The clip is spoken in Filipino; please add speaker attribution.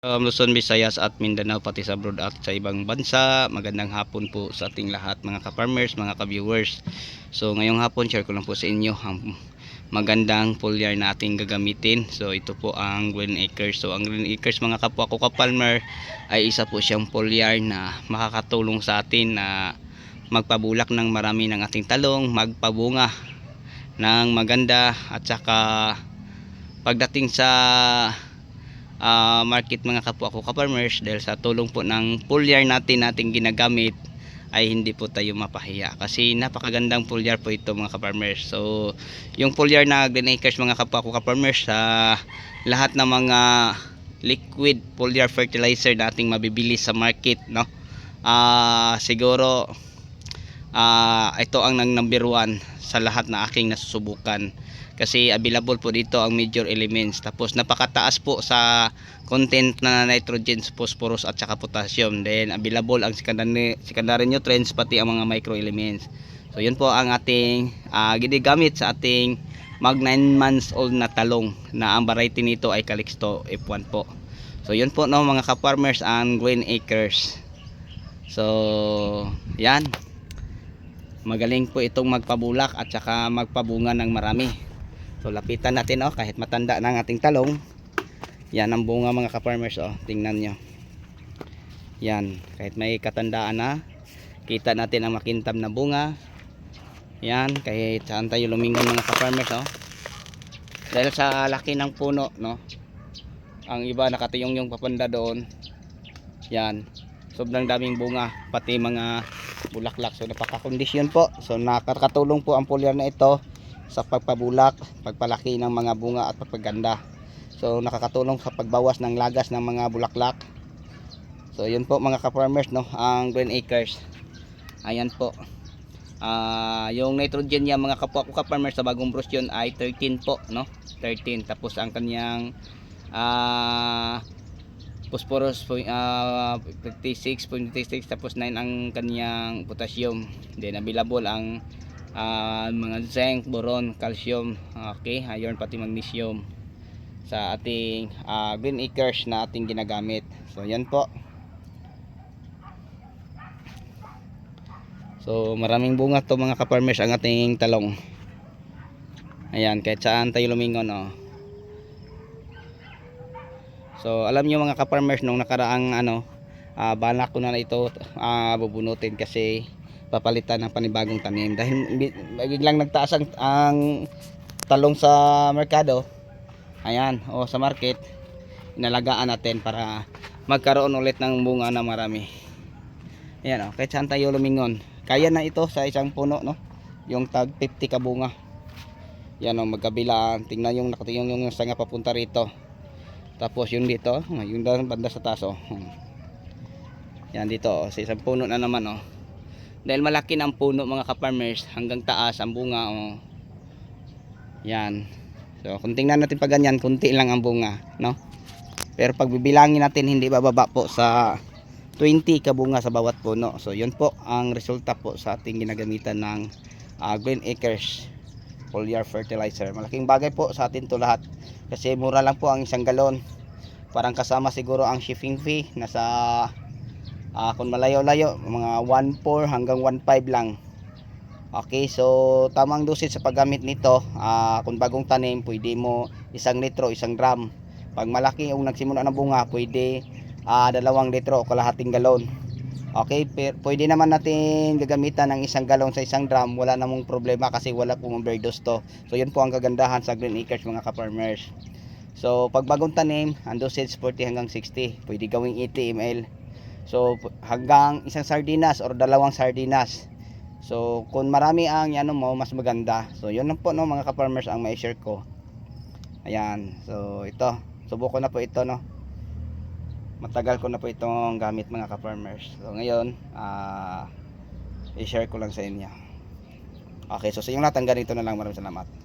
Speaker 1: Um, Luzon, Visayas at Mindanao pati sa abroad at sa ibang bansa. Magandang hapon po sa ating lahat mga ka-farmers, mga ka-viewers. So ngayong hapon share ko lang po sa inyo ang magandang foliar na ating gagamitin. So ito po ang Green Acres. So ang Green Acres mga kapwa ko ka-farmer ay isa po siyang foliar na makakatulong sa atin na magpabulak ng marami ng ating talong, magpabunga ng maganda at saka pagdating sa ah, market mga kapwa ko ka-farmers dahil sa tulong po ng foliar natin nating ginagamit ay hindi po tayo mapahiya. Kasi napakagandang foliar po ito mga ka-farmers. So yung foliar na Green Acres mga kapwa ko ka-farmers sa lahat ng mga liquid foliar fertilizer nating mabibili sa market no? Ah siguro ah ito ang nang number one sa lahat na aking nasusubukan. Kasi available po dito ang major elements. Tapos napakataas po sa content na nitrogen, phosphorus at saka potassium. Then available ang secondary, secondary nutrients pati ang mga microelements so yun po ang ating ah, ginagamit sa ating mag 9 months old na talong na ang variety nito ay Calixto F1 po. So yun po no mga ka-farmers ang Green Acres. So yan magaling po itong magpabulak at saka magpabunga ng marami. So lapitan natin oh kahit matanda na ang ating talong. Yan ang bunga mga ka-farmers oh. Tingnan nyo. Yan kahit may katandaan na kita natin ang makintab na bunga. Yan kahit saan tayo lumingon mga ka-farmers oh. Dahil sa laki ng puno no ang iba nakatiyong yung papanda doon. Yan sobrang daming bunga pati mga bulaklak. So napakakondisyon po. So nakakatulong po ang foliar na ito sa pagpabulak pagpalaki ng mga bunga at pagpaganda. So nakakatulong sa pagbawas ng lagas ng mga bulaklak. So yun po mga ka-farmers no ang Green Acres. Ayan po. Ah, yung nitrogen niya mga kapwa ko ka-farmers sa bagong brochure ay 13 po no? 13 tapos ang kanyang ah phosphorus ah, 56.56 tapos 9 ang kanyang potassium. Then available ang ah, mga zinc, boron, calcium okay, iron pati magnesium sa ating ah, green acres na ating ginagamit. So yan po. So maraming bunga to mga ka-farmers ang ating talong. Ayan kahit saan tayo lumingon oh. So alam niyo mga ka-farmers nung nakaraang ano ah, balak ko na ito ah, bubunutin kasi papalitan ng panibagong tanim dahil bi- biglang nagtaas ang, ang talong sa merkado. Ayan, o sa market inalagaan natin para magkaroon ulit ng bunga na marami. Ayan o, kahit saan tayo lumingon. Kaya na ito sa isang puno no. Yung tag 50 ka bunga. Yan o, magkabilaan. Tingnan yung nakatingin yung sanga papunta rito. Tapos yung dito, oh, yung da- banda sa taas oh. Hmm. Yan dito oh, sa isang puno na naman oh. Dahil malaki ang puno mga ka-farmers hanggang taas ang bunga oh. Yan. So kung tingnan natin pa ganyan, kunti lang ang bunga, no? Pero pag bibilangin natin hindi bababa po sa 20 kabunga sa bawat puno. So yun po ang resulta po sa ating ginagamitan ng ah, Green Acres foliar fertilizer. Malaking bagay po sa atin to lahat kasi mura lang po ang isang galon. Parang kasama siguro ang shipping fee. Nasa ah, kung malayo-layo mga 1.4 hanggang 1.5 lang. Okay so tamang dosage sa paggamit nito. Ah, kung bagong tanim pwede mo isang litro isang gram. Pag malaki yung nagsimula ng bunga pwede ah, dalawang litro o kalahating galon Okay, pwede naman natin gagamitan ng isang galon sa isang drum. Wala namang problema kasi wala pong overdose to. So, yun po ang kagandahan sa Green Acres mga ka-farmers. So, pag bagong tanim, ang dosage 40 hanggang 60. Pwede gawing 80 ml. So, hanggang isang sardinas or dalawang sardinas. So, kung marami ang ano mo, mas maganda. So, yun lang po no, mga ka-farmers ang mai-share ko. Ayan. So, ito. Subukan na po ito no matagal ko na po itong gamit mga ka-farmers. So ngayon, ah i-share ko lang sa inyo. Okay, so sa inyong lahat, hanggang dito na lang. Maraming salamat.